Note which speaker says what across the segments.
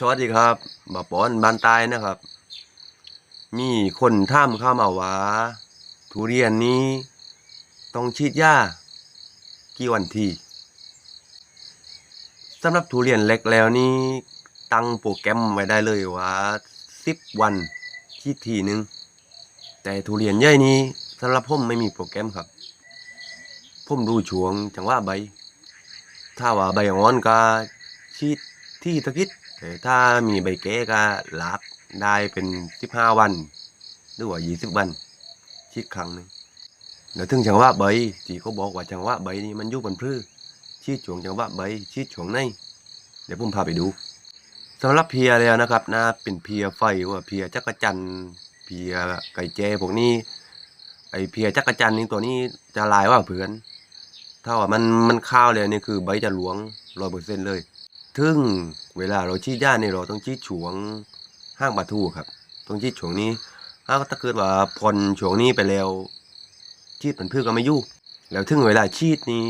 Speaker 1: สวัสดีครับบ่าปอนบานตายนะครับ มีคนท่ามข้ามาว่าทุเรียนนี้ ต้องฉีดยากี่วันทีสำหรับทุเรียนเล็กแล้วนี่ตั้งโปรแกรมไว้ได้เลยว่าสิบวันฉีดทีหนึ่งแต่ทุเรียนใหญ่นี้สำหรับผมไม่มีโปรแกรมครับ ผมดูช่วงจังหวะใบ ถ้าว่าใบอ่อนก็ฉีดที่ตะกิด ถ้ามีใบแก่ก็ลากได้เป็นสิบห้าวันหรือว่ายี่สิบวันฉีดครั้งหนึ่งแล้วถึงจังหวะใบที่เขาบอกว่าจังหวะใบนี่มันอยู่บนพืชฉีดช่วงจังหวะใบฉีดช่วงในเดี๋ยวผมพาไปดูสำหรับเพียแล้วนะครับนะเป็นเพียไฟว่าเพียจักรจันเพียไก่แจ้พวกนี้ ไอเพียจักรจันนี่ตัวนี้จะลายว่าเพื่อนถ้าว่ามันมันข้าวเลยนี่คือใบจะหลวงร้อยเปอร์เซ็นต์เลย ถึงเวลาเราชี้ย่าเนี่ยเราต้องชี้ฉวงห้างปลาทูครับ ต้องชี้ฉวงนี้ถ้าถ้าเกิดว่าพรฉวงนี้ไปแล้วชีดมันพืชก็ไม่ยู่แล้วถึงเวลาชีดนี้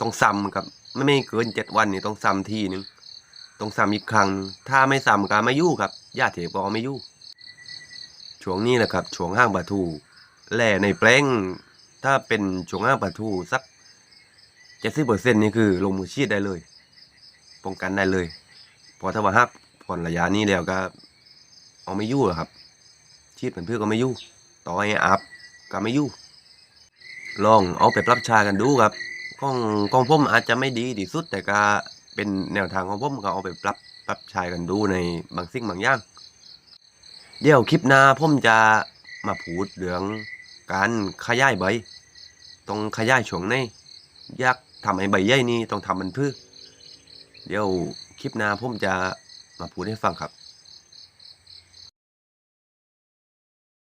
Speaker 1: ต้องซ้ำครับ ไม่ไม่เกินเจ็ดวันนี่ต้องซ้ำทีหนึ่งต้องซ้ำอีกครั้ง ถ้าไม่ซ้ำก็ไม่ยู่ครับญาติเถบก็ไม่ยู่ช่วงนี้แหละครับช่วงห้างปลาทูแหล่ในแปลงถ้าเป็นช่วงห้างปลาทูสักเจ็ดสิบเปอร์เซ็นต์นี่คือลงมือชีดได้เลย ป้องกันได้เลยพอถ้าว่าหักผ่อนระยะนี้แล้วก็ เอาไม่ยู่หรอครับ ชีดเป็นเพื่อก็ไม่ยู่ต่อให้อัพก็ไม่ยู่ ลองเอาไปปรับใชากันดูครับกล้องกล้องผมอาจจะไม่ดีที่สุด แต่ก็เป็นแนวทางของผมก็เอาไปปรับปรับใชากันดูในบางสิ่งบางอย่าง เดี๋ยวคลิปหน้าผมจะมาพูดเรื่องการขยายใบ ต้องขยายช่วงในอยากทำให้ใบใหญ่นี่ต้องทำมันพืช เดี๋ยวคลิปหน้าผมจะมาพูดให้ฟังครับ